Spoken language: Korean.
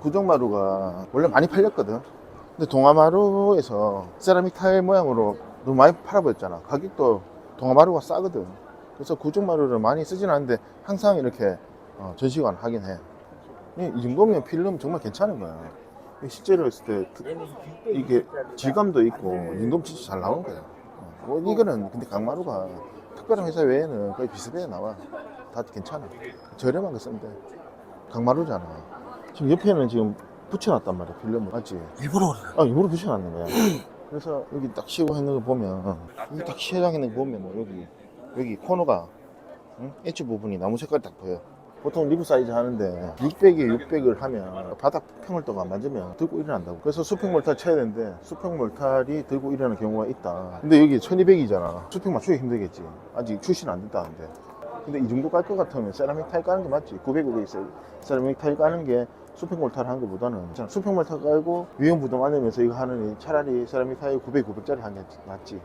구정마루가 원래 많이 팔렸거든. 근데 동아마루에서 세라믹 타일 모양으로 너무 많이 팔아버렸잖아. 가격도 동아마루가 싸거든. 그래서 구정마루를 많이 쓰진 않는데 항상 이렇게 어, 전시관 하긴 해. 이, 이 정도면 필름 정말 괜찮은 거야. 이 실제로 했을 때 그- 이게 질감도 있고 이 정도면 진짜 잘 나오는 거야. 어, 뭐 이거는 근데 강마루가 특별한 회사 외에는 거의 비슷하게 나와. 다 괜찮아. 저렴한 거 쓰면 돼. 강마루잖아. 지금 옆에는 지금 붙여놨단 말이야, 필름을. 맞지? 일부러 그래. 아, 일부러 붙여놨는 거야. 그래서 여기 딱 씌우고 있는 거 보면, 여기 딱 시장 있는 거 보면, 여기, 여기 코너가, 응? 엣지 부분이 나무 색깔 딱 보여. 보통 리브 사이즈 하는데 600에 600을 하면 바닥 평을도가 안 맞으면 들고 일어난다고. 그래서 수평 몰탈 쳐야 되는데 수평 몰탈이 들고 일어나는 경우가 있다. 근데 여기 1200이잖아. 수평 맞추기 힘들겠지. 아직 출시는 안 됐다는데. 근데 이 정도 깔 것 같으면 세라믹 타일 까는 게 맞지. 900에 있어. 세라믹 타일 까는 게 수평 몰탈 하는 것보다는 그냥 수평 몰탈 깔고 위험 부담 안 내면서 이거 이 차라리 세라믹 타일 900, 900짜리 하는 게 낫지.